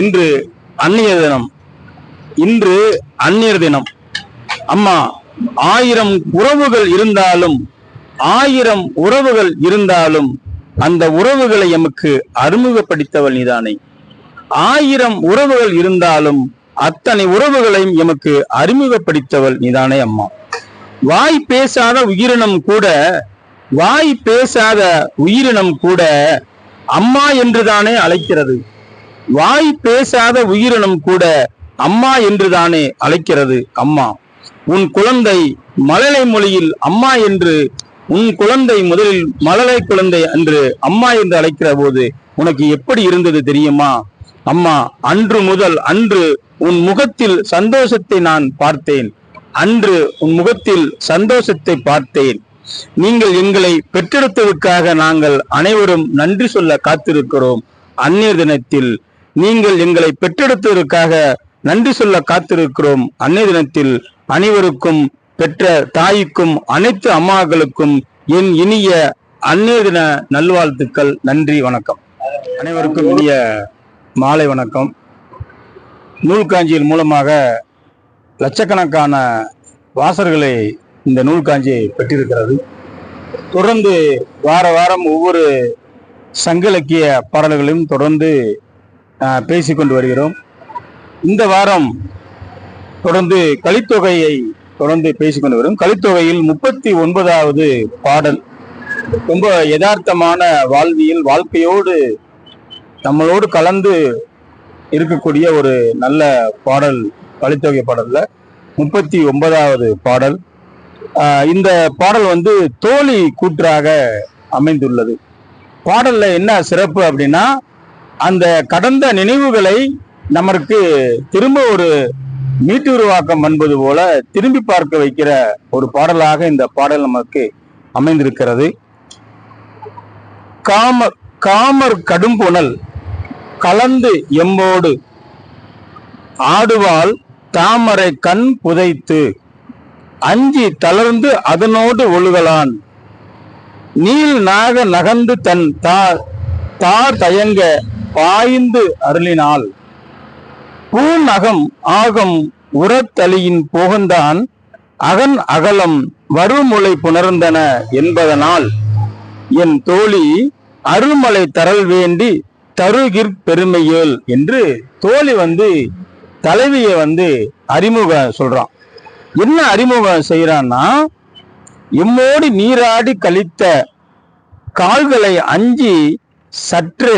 இன்று அந்நியர் தினம். இன்று அந்நியர் தினம். அம்மா ஆயிரம் உறவுகள் இருந்தாலும் ஆயிரம் உறவுகள் இருந்தாலும் அந்த உறவுகளை எமக்கு அறிமுகப்படுத்தவள் நீதானே. ஆயிரம் உறவுகள் இருந்தாலும் அத்தனை உறவுகளையும் எமக்கு அறிமுகப்படுத்தவள் நீதானே அம்மா. வாய் பேசாத உயிரினம் கூட வாய் பேசாத உயிரினம் கூட அம்மா என்றுதானே அழைக்கிறது. வாய் பேசாத உயிரினம் கூட அம்மா என்றுதானே அழைக்கிறது அம்மா. உன் குழந்தை மழலை மொழியில் அம்மா என்று உன் குழந்தை முதலில் மழலை குழந்தை என்று அம்மா என்று அழைக்கிற போது உனக்கு எப்படி இருந்தது தெரியுமா? அம்மா அன்று முதல் அன்று உன் முகத்தில் சந்தோஷத்தை நான் பார்த்தேன். அன்று உன் முகத்தில் சந்தோஷத்தை பார்த்தேன். நீங்கள் எங்களை பெற்றெடுத்ததற்காக நாங்கள் அனைவரும் நன்றி சொல்ல காத்திருக்கிறோம். அந்நிய தினத்தில் நீங்கள் எங்களை பெற்றெடுத்ததற்காக நன்றி சொல்ல காத்திருக்கிறோம். அன்னைய தினத்தில் அனைவருக்கும் பெற்ற தாய்க்கும் அனைத்து அம்மாக்களுக்கும் என் இனிய அன்னை தின நல்வாழ்த்துக்கள். நன்றி வணக்கம். அனைவருக்கும் இனிய மாலை வணக்கம். நூல்காஞ்சியின் மூலமாக லட்சக்கணக்கான வாசர்களை இந்த நூல்காஞ்சி பெற்றிருக்கிறது. தொடர்ந்து வார வாரம் ஒவ்வொரு சங்க இலக்கிய பாடல்களையும் தொடர்ந்து பேசிக்கொண்டு வருகிறோம். இந்த வாரம் தொடர்ந்து கலித்தொகையை தொடர்ந்து பேசிக்கொண்டு வரும். கலித்தொகையில் முப்பத்தி ஒன்பதாவது பாடல். ரொம்ப யதார்த்தமான வாழ்வியல் வாழ்க்கையோடு நம்மளோடு கலந்து இருக்கக்கூடிய ஒரு நல்ல பாடல் கலித்தொகை பாடல்ல. முப்பத்தி ஒன்பதாவது பாடல் இந்த பாடல் வந்து தோழி கூற்றாக அமைந்துள்ளது. பாடல்ல என்ன சிறப்பு அப்படின்னா அந்த கடந்த நினைவுகளை நமக்கு திரும்ப ஒரு மீட்டு உருவாக்கம் என்பது போல திரும்பி பார்க்க வைக்கிற ஒரு பாடலாக இந்த பாடல் நமக்கு அமைந்திருக்கிறது. காம காமர் கடும்புணல் கலந்து எம்போடு ஆடுவாள் தாமரை கண் புதைத்து அஞ்சி தளர்ந்து அதனோடு ஒழுகலான். நீல் நாக நகர்ந்து தன் தா தா தயங்க பாய்ந்து அருளினாள் பூநகம் ஆகம் உரத்தலியின் போகந்தான் அகன் அகலம் வருமுலை புணர்ந்தன என்பதனால் என் தோழி அருள்மலை தரல் வேண்டி தருகிற் பெருமையேல் என்று தோழி வந்து தலைவியை வந்து அறிமுகம் சொல்றான். என்ன அறிமுகம் செய்யறான்னா இம்மோடி நீராடி கழித்த கால்களை அஞ்சி சற்று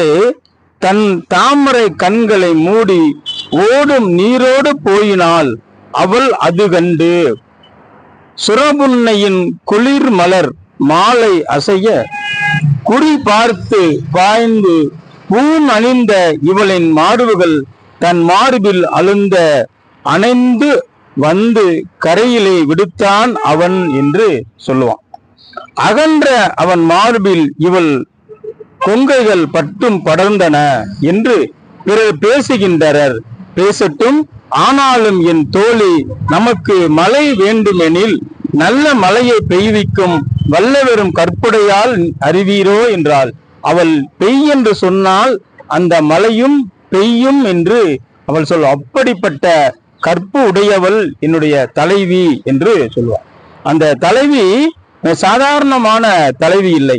தன் தாமரை கண்களை மூடி ஓடும் நீரோடு போயினாள் அவள் அது கண்டு சுரபுன்னையின் குளிர் மலர் மாலை அசைய குறி பார்த்து பாய்ந்து பூன் அணிந்த இவளின் மார்புகள் தன் மார்பில் அழுந்த அணைந்து வந்து கரையிலே விடுத்தான் அவன் என்று சொல்லுவான். அகன்ற அவன் மார்பில் இவள் கொங்கைகள் பட்டும் படர்ந்தன என்று பிறர் பேசுகின்றனர். பேசட்டும் ஆனாலும் என் தோழி நமக்கு மழை வேண்டுமெனில் நல்ல மழையை பெய்விக்கும் வல்லவெறும் கற்புடையால் அறிவீரோ என்றாள். அவள் பெய் என்று சொன்னால் அந்த மலையும் பெய்யும் என்று அவள் சொல். அப்படிப்பட்ட கற்பு உடையவள் என்னுடைய தலைவி என்று சொல்லுவாள் அந்த தலைவி சாதாரணமான தலைவி இல்லை.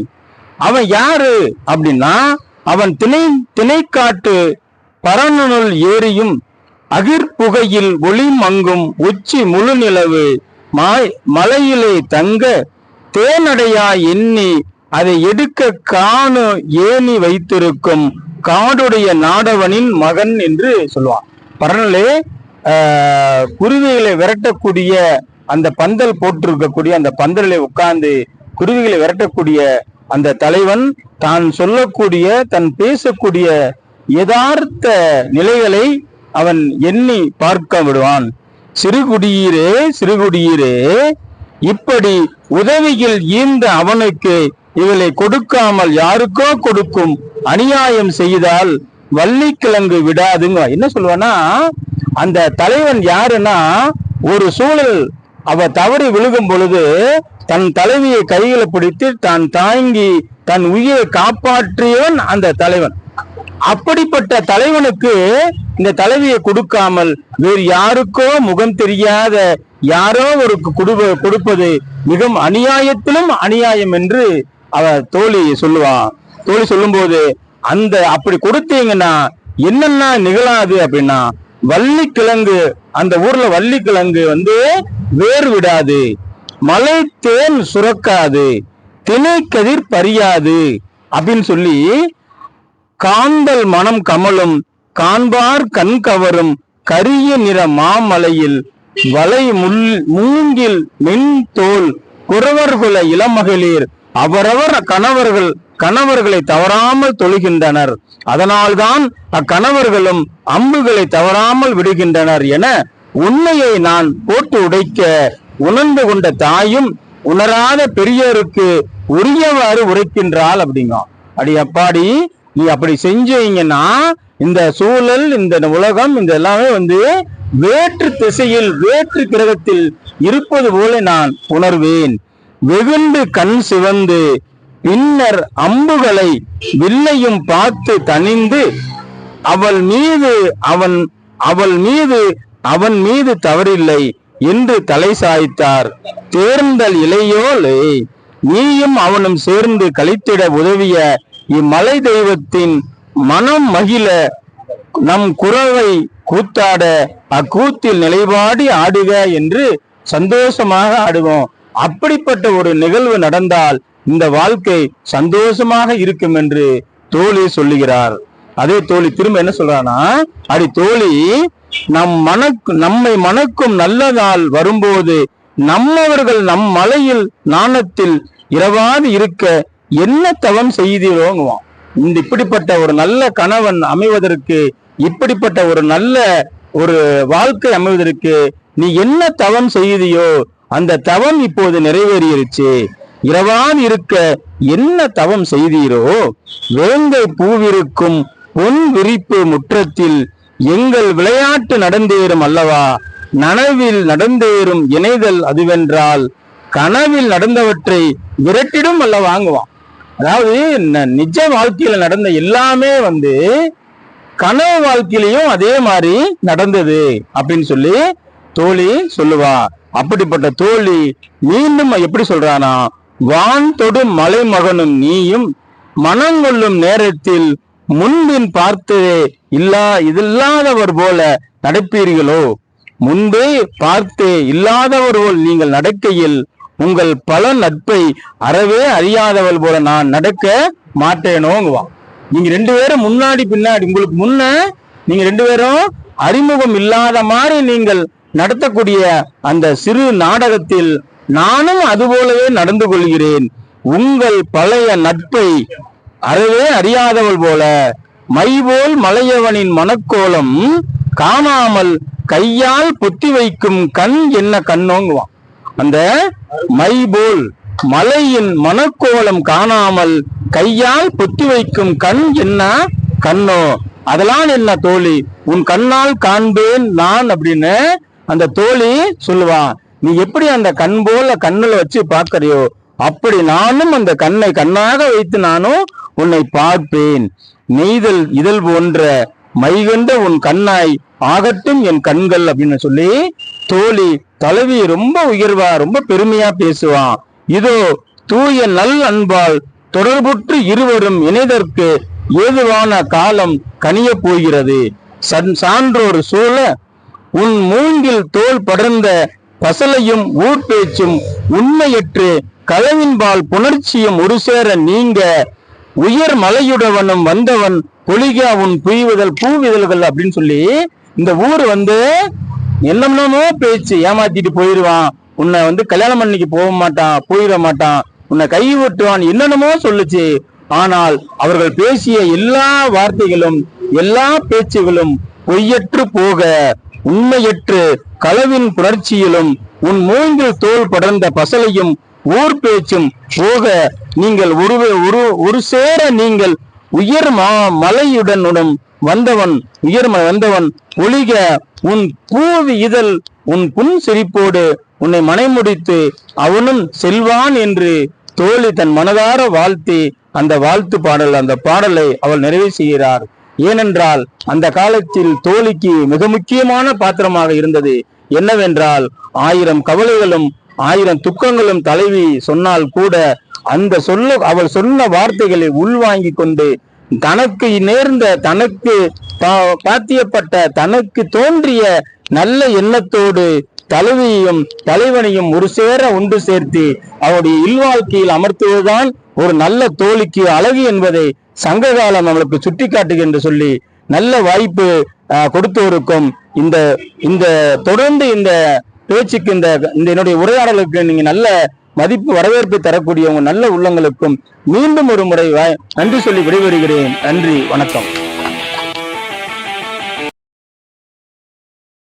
அவன் யாரு அப்படின்னா அவன் திணை திணைக்காட்டு பரநுள் ஏரியும் அகிர்புகையில் ஒளி மங்கும் உச்சி முழு நிலவு மலையிலே தங்க தேனடையா எண்ணி அதை எடுக்க காணு ஏணி வைத்திருக்கும் காடுடைய நாடவனின் மகன் என்று சொல்லுவான். பரநிலே ஆஹ், குருவிகளை விரட்டக்கூடிய அந்த பந்தல் போட்டிருக்கக்கூடிய அந்த பந்தலில் உட்கார்ந்து குருவிகளை விரட்டக்கூடிய அந்த தலைவன் தான் சொல்லக்கூடிய தன் பேசக்கூடிய யதார்த்த நிலைகளை அவன் எண்ணி பார்க்க விடுவான். சிறுகுடியீரே சிறுகுடியீரே இப்படி உதவியில் ஈந்த அவனுக்கு இவளை கொடுக்காமல் யாருக்கோ கொடுக்கும் அநியாயம் செய்தால் வள்ளிக்கிழங்கு விடாதுங்க. என்ன சொல்லுவானா அந்த தலைவன் யாருன்னா ஒரு சூழல் அவ தவறி விழுகும் பொழுது தன் தலைவியை கையில பிடித்து தான் தாங்கி தன் உயிரை காப்பாற்றியவன் அந்த தலைவன். அப்படிப்பட்ட தலைவனுக்கு இந்த தலைவியை கொடுக்காமல் வேறு யாருக்கோ முகம் தெரியாத யாரோ ஒரு குடும்ப கொடுப்பது மிகவும் அநியாயத்திலும் அநியாயம் என்று அவர் தோழி சொல்லுவான் தோழி சொல்லும்போது அந்த அப்படி கொடுத்தீங்கன்னா என்னென்ன நிகழாது? அப்படின்னா வள்ளி கிழங்கு அந்த ஊர்ல வள்ளி கிழங்கு வந்து வேர் விடாது. மலை தேன் சுரக்காது திணைக்கதிர் பறியாது அப்படின்னு சொல்லி காந்தல் மனம் கமலும் காண்பார் கண் கவரும் கரிய நிற மாமலையில் வலை முள் மூங்கில் மென் தோல் குறவர்குல இளமகளிர் அவரவர் கணவர்கள் கணவர்களை தவறாமல் தொழுகின்றனர். அதனால்தான் அக்கணவர்களும் அம்புகளை தவறாமல் விடுகின்றனர் என உண்மையை நான் போட்டு உடைக்க உணர்ந்து கொண்ட தாயும் உணராத பெரியோருக்கு உரியவாறு உரைக்கின்றாள் அப்படிங்க அடி அப்பாடி நீ அப்படி செஞ்சீங்கன்னா இந்த சூழல் இந்த உலகம் இந்த எல்லாமே வந்து வேற்று திசையில் வேற்று கிரகத்தில் இருப்பது போல நான் உணர்வேன். வெகுண்டு கண் சிவந்து பின்னர் அம்புகளை வில்லையும் பார்த்து தணிந்து அவள் மீது அவன் அவள் மீது அவன் மீது தவறில்லை. என்று தலை சாய்த்தார். தேர்ந்தல் இளையோலே நீயும் அவனும் சேர்ந்து கழித்திட உதவிய இம்மலை தெய்வத்தின் மனம் மகிழ நம் குரவை கூத்தாட அக்கூத்தில் நிலைபாடி ஆடுக என்று சந்தோஷமாக ஆடுவோம். அப்படிப்பட்ட ஒரு நிகழ்வு நடந்தால் இந்த வாழ்க்கை சந்தோஷமாக இருக்கும் என்று தோழி சொல்லுகிறார். அதே தோழி திரும்ப என்ன சொல்றானா அடி தோழி நம் மனக்கு நம்மை மணக்கும் நல்ல நாள் வரும்போது நம்மவர்கள் நம் மலையில் நாணத்தில் இரவாது இருக்க என்ன தவம் செய்தீரோங்குவான். இந்த இப்படிப்பட்ட ஒரு நல்ல கணவன் அமைவதற்கு இப்படிப்பட்ட ஒரு நல்ல ஒரு வாழ்க்கை அமைவதற்கு நீ என்ன தவம் செய்தியோ அந்த தவம் இப்போது நிறைவேறியிருச்சு. இரவான் இருக்க என்ன தவம் செய்தீரோ வேங்கை பூவிருக்கும் பொன் விரிப்பு முற்றத்தில் எங்கள் விளையாட்டு நடந்தேறும் அல்லவா? நனவில் நடந்தேறும் இணைதல் அதுவென்றால் கனவில் நடந்தவற்றை விரட்டிடும் அல்ல வாங்குவான். அதாவது நிஜ வாழ்க்கையில நடந்த எல்லாமே வந்து கனவு வாழ்க்கையிலையும் அதே மாதிரி நடந்தது அப்படின்னு சொல்லி தோழி சொல்லுவா. அப்படிப்பட்ட தோழி மீண்டும் எப்படி சொல்றானா? வான் தொடும் மலைமகனும் நீயும் மனங்கொள்ளும் நேரத்தில் முன்பின் பார்த்ததே இல்லா இதில்லாதவர் போல நடப்பீர்களோ? முன்பே பார்த்தே இல்லாதவர் போல் நீங்கள் நடக்கையில் உங்கள் பல நட்பை அறவே அறியாதவள் போல நான் நடக்க மாட்டேனோங்குவான் நீங்க ரெண்டு பேரும் முன்னாடி பின்னாடி உங்களுக்கு முன்ன நீங்க ரெண்டு பேரும் அறிமுகம் இல்லாத மாதிரி நீங்கள் நடத்தக்கூடிய அந்த சிறு நாடகத்தில் நானும் அதுபோலவே நடந்து கொள்கிறேன். உங்கள் பழைய நட்பை அறவே அறியாதவள் போல. மைபோல் மலையவனின் மனக்கோலம் காணாமல் கையால் பொத்தி வைக்கும் கண் என்ன கண்ணோங்குவான். அந்த மைபோல் மலையின் மனக்கோலம் காணாமல் கையால் பொத்தி வைக்கும் கண் என்ன கண்ணோ? அதெல்லாம் என்ன தோழி? உன் கண்ணால் காண்பேன் நான் அப்படின்னு அந்த தோழி சொல்லுவான். நீ எப்படி அந்த கண் போல கண்ணுல வச்சு பார்க்கறியோ? அப்படி நானும் அந்த கண்ணை கண்ணாக வைத்து நானும் உன்னை பார்ப்பேன். நெய்தல் இதழ் போன்ற மைகண்ட உன் கண்ணாய் ஆகட்டும் என் கண்கள் அப்படின்னு சொல்லி தோழி தலைவி ரொம்ப உயர்வா ரொம்ப பெருமையா பேசுவான் இதோ தூய நல் அன்பால் தொடர்புற்று இருவரும் இணைதற்கு ஏதுவான காலம் கனிய போகிறது. சன் சான்றோர் சூழ உன் மூங்கில் தோல் படர்ந்த பசலையும் ஊர்பேச்சும் உண்மையற்று களவின்பால் புணர்ச்சியும் ஒரு சேர நீங்க. உயர் மலையுடவனும் வந்தவன் பொலிகா உன் புய்வுதல் பூவிதழ்கள் அப்படின்னு சொல்லி இந்த ஊர் வந்து என்னென்னமோ பேச்சு ஏமாத்திட்டு போயிடுவான் உன்னை வந்து கல்யாணம் பண்ணிக்கு போக மாட்டான் போயிட மாட்டான். உன்னை கை விட்டுவான் என்னென்னமோ சொல்லுச்சு. ஆனால் அவர்கள் பேசிய எல்லா வார்த்தைகளும் எல்லா பேச்சுகளும் பொய்யற்று போக உண்மையற்று களவின் புணர்ச்சியிலும் உன் மூங்கில் தோல் படர்ந்த பசலையும் ஊர் பேச்சும் போக நீங்கள் ஒரு ஒரு ஒரு சேர நீங்கள் உயர் மா மலையுடனுடன் வந்தவன் உயர் ம- வந்தவன் ஒளிக உன் பூவி இதழ் உன் புன் சிரிப்போடு உன்னை மனைமுடித்து அவனும் செல்வான் என்று தோழி தன் மனதார வாழ்த்தி அந்த வாழ்த்து பாடல் அந்த பாடலை அவள் நிறைவு செய்கிறார். ஏனென்றால் அந்த காலத்தில் தோழிக்கு மிக முக்கியமான பாத்திரமாக இருந்தது என்னவென்றால் ஆயிரம் கவலைகளும் ஆயிரம் துக்கங்களும் தலைவி சொன்னால் கூட அந்த சொல்ல அவள் சொன்ன வார்த்தைகளை உள்வாங்கி கொண்டு தனக்கு நேர்ந்த தனக்கு பாத்தியப்பட்ட தனக்கு தோன்றிய நல்ல எண்ணத்தோடு தலைவியையும் தலைவனையும் ஒரு சேர ஒன்று சேர்த்து அவருடைய இல்வாழ்க்கையில் அமர்த்துவதுதான் ஒரு நல்ல தோழிக்கு அழகு என்பதை சங்ககாலம் நம்மளுக்கு சுட்டி காட்டுகின்ற சொல்லி நல்ல வாய்ப்பு கொடுத்தோருக்கும் இந்த இந்த தொடர்ந்து இந்த பேச்சுக்கு இந்த இந்த என்னுடைய உரையாடலுக்கு நீங்க நல்ல மதிப்பு வரவேற்பு தரக்கூடிய உங்க நல்ல உள்ளங்களுக்கும் மீண்டும் ஒரு முறை நன்றி சொல்லி விடைபெறுகிறேன். நன்றி வணக்கம்.